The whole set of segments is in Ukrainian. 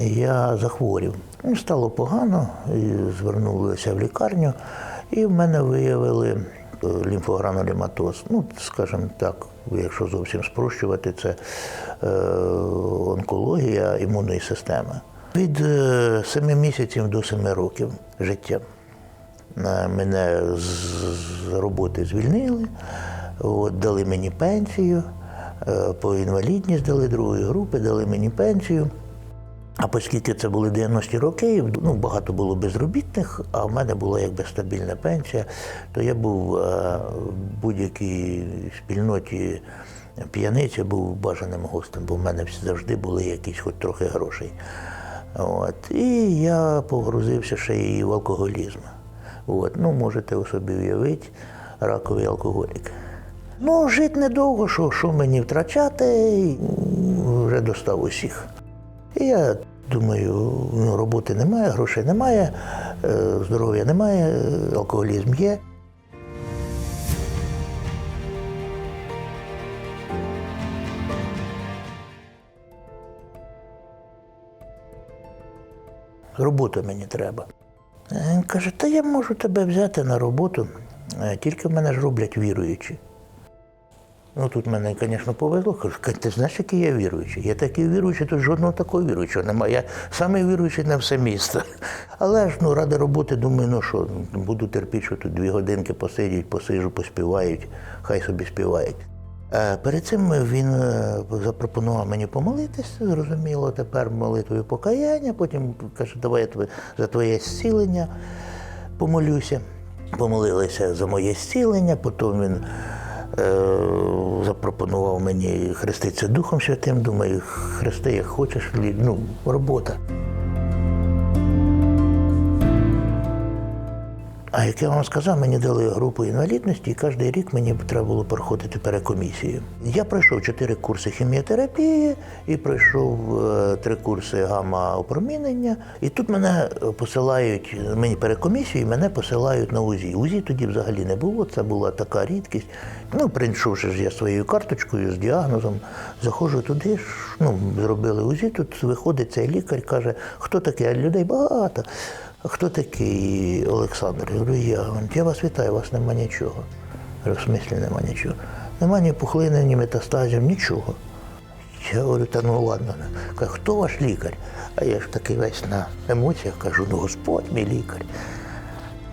я захворів. Ну, Стало погано, звернулися в лікарню, і в мене виявили е, лімфогранулематоз. Ну, скажімо так, якщо зовсім спрощувати, це е, онкологія імунної системи. Від е, 7 місяців до 7 років життя. Мене з роботи звільнили, от, дали мені пенсію, по інвалідність дали другої групи, дали мені пенсію. А оскільки це були 90-ті роки, ну, багато було безробітних, а в мене була якби стабільна пенсія, то я був е, в будь-якій спільноті п'яниці, був бажаним гостем, бо в мене завжди були якісь хоч трохи грошей. От. І я погрузився ще і в алкоголізм. От. Ну, можете у собі уявити, раковий алкоголік. Ну, жити недовго, що, що мені втрачати, вже достав усіх. І я думаю, ну, роботи немає, грошей немає, е, здоров'я немає, е, алкоголізм є. Роботу мені треба. Е, Він каже, та я можу тебе взяти на роботу, тільки в мене ж роблять віруючі. Ну тут мене, звісно, повезло. Кажу, «Кать, ти знаєш, який я віруючий? Я такий віруючий, тут жодного такого віруючого немає. Я самий віруючий на все місто. Але ж ну, ради роботи думаю, ну що, буду терпіти, що тут дві годинки посидять, посижу, поспівають, хай собі співають. Е, Перед цим він е, запропонував мені помолитися, зрозуміло, тепер молитвою покаяння, потім каже, давай я за твоє зцілення помолюся. Помолилися за моє зцілення, потім він запропонував мені хреститися Духом Святим. Думаю, хрести, як хочеш, ну, робота. А як я вам сказав, мені дали групу інвалідності, і кожен рік мені треба було проходити перекомісію. Я пройшов чотири курси хіміотерапії і пройшов е, три курси гамма-опромінення. І тут мене посилають, мені перекомісію, і мене посилають на УЗІ. УЗІ тоді взагалі не було, це була така рідкість. Ну, прийшовши ж я своєю карточкою з діагнозом, заходжу туди, ну, зробили УЗІ, тут виходить цей лікар, каже, хто такий, а людей багато. А хто такий Олександр? Я говорю, я. Я вас вітаю, у вас нема нічого. Я говорю, в смислі нема нічого. Нема ні пухлини, ні метастазів, нічого. Я говорю, та ну ладно. Каже, хто ваш лікар? А я ж такий весь на емоціях кажу, ну Господь мій лікар.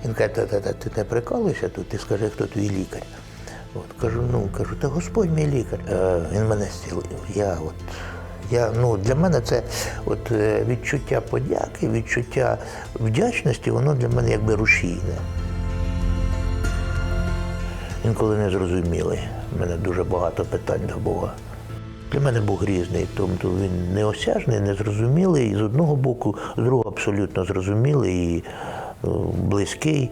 Він каже, та, та, та, ти не прикалуйся тут, ти скажи, хто твій лікар. От, кажу, ну, кажу, та Господь мій лікар. Е, він мене зцілив. Я от, я, ну, для мене це от, е, відчуття подяки, відчуття вдячності, воно для мене якби рушійне. Інколи не зрозумілий. У мене дуже багато питань до Бога. Для мене Бог різний, тобто він неосяжний, незрозумілий, і з одного боку, з другого абсолютно зрозумілий і е, близький.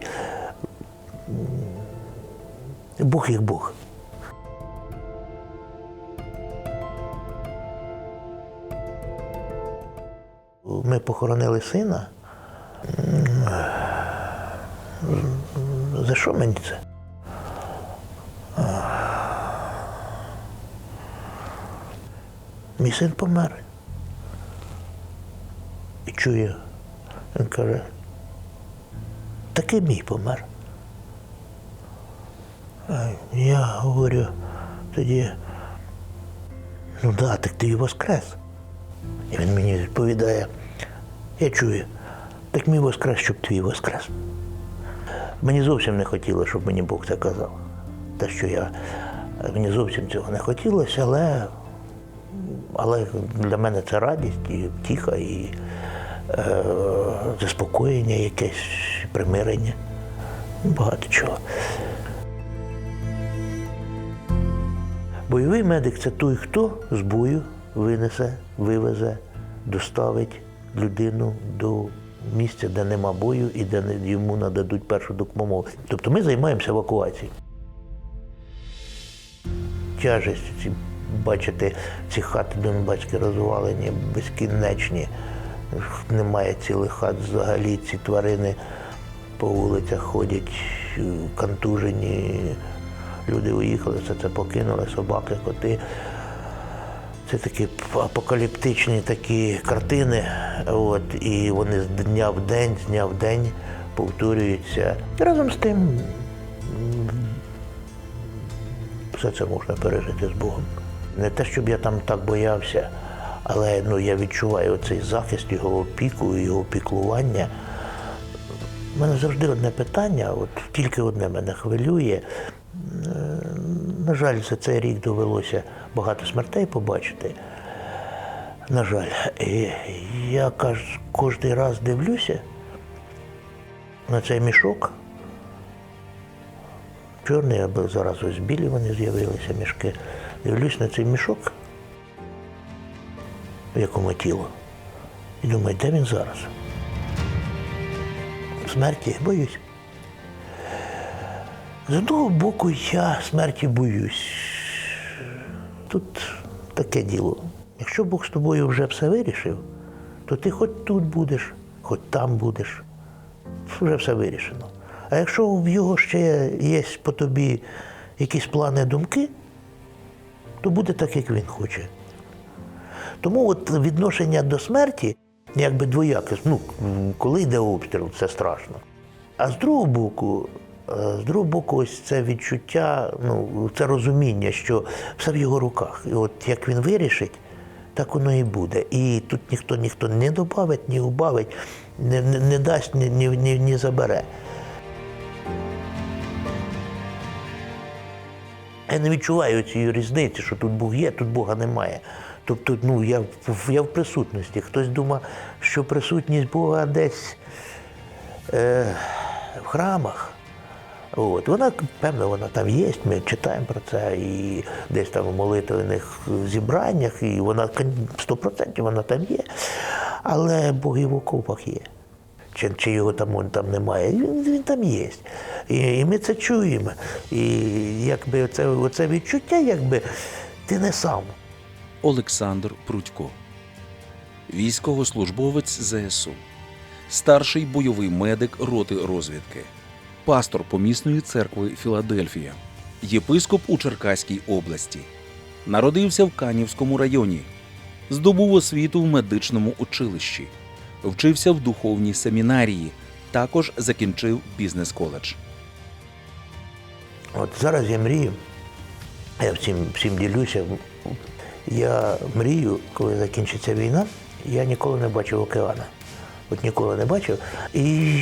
Бог як Бог. Ми похоронили сина. За що мені це? Мій син помер. І чує, він каже, таки мій помер. Я говорю тоді, ну да, так ти і воскрес. І він мені відповідає, я чую, так мій воскрес, щоб твій воскрес. Мені зовсім не хотілося, щоб мені Бог це казав. Те, що я мені зовсім цього не хотілося, але, але для мене це радість і втіха, і е, заспокоєння якесь, примирення. Багато чого. Бойовий медик це той, хто з бою винесе, вивезе, доставить людину до місця, де нема бою і де йому нададуть першу допомогу. Тобто ми займаємося евакуацією. Тяжесть, ці, бачите, ці хати донбаські розвалені, безкінечні. Немає цілих хат взагалі, ці тварини по вулицях ходять, е, контужені. Люди уїхали, все це покинули, собаки, коти. Це такі апокаліптичні такі картини. От, і вони з дня в день, з дня в день повторюються. Разом з тим, все це можна пережити з Богом. Не те, щоб я там так боявся, але ну, я відчуваю цей захист, його опіку, його піклування. У мене завжди одне питання, от тільки одне мене хвилює. На жаль, за цей рік довелося багато смертей побачити. На жаль, І я кожен раз дивлюся на цей мішок. Чорний, або зараз ось білі вони з'явилися мішки. Дивлюсь на цей мішок, в якому тіло. І думаю, де він зараз? Смерті боюсь. З одного боку, я смерті боюсь. Тут таке діло. Якщо Бог з тобою вже все вирішив, то ти хоч тут будеш, хоч там будеш. Вже все вирішено. А якщо в його ще є по тобі якісь плани, думки, то буде так, як він хоче. Тому от відношення до смерті якби двояке. Ну, коли йде обстріл, це страшно. А з другого боку, з другого боку, ось це відчуття, ну, це розуміння, що все в його руках. І от як він вирішить, так воно і буде. І тут ніхто ніхто не додавить, ні убавить, не, не, не дасть, ні, ні, ні, ні забере. Я не відчуваю цієї різниці, що тут Бог є, тут Бога немає. Тобто, ну, я, я в присутності. Хтось думає, що присутність Бога десь е, в храмах. От. Вона, певно, вона там є, ми читаємо про це, і десь там в молитвених зібраннях, і вона кон- 100% вона там є. Але Бог і в окопах є. Чи, чи його там, он, там немає, він, він там є. І, і ми це чуємо. І якби оце, оце відчуття, якби ти не сам. Олександр Прудько, військовослужбовець ЗСУ, старший бойовий медик роти розвідки, пастор помісної церкви Філадельфія, єпископ у Черкаській області. Народився в Канівському районі, здобув освіту в медичному училищі, вчився в духовній семінарії, також закінчив бізнес-коледж. От зараз я мрію, я всім, всім ділюся. Я мрію, коли закінчиться війна, я ніколи не бачив океана. От ніколи не бачив. І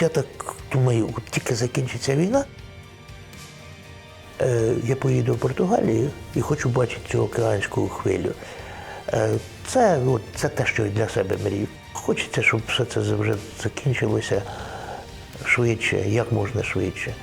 я так думаю, от тільки закінчиться війна, е, я поїду в Португалію і хочу бачити цю океанську хвилю. Е, Це, от, це те, що я для себе мрію. Хочеться, щоб все це вже закінчилося швидше, як можна швидше.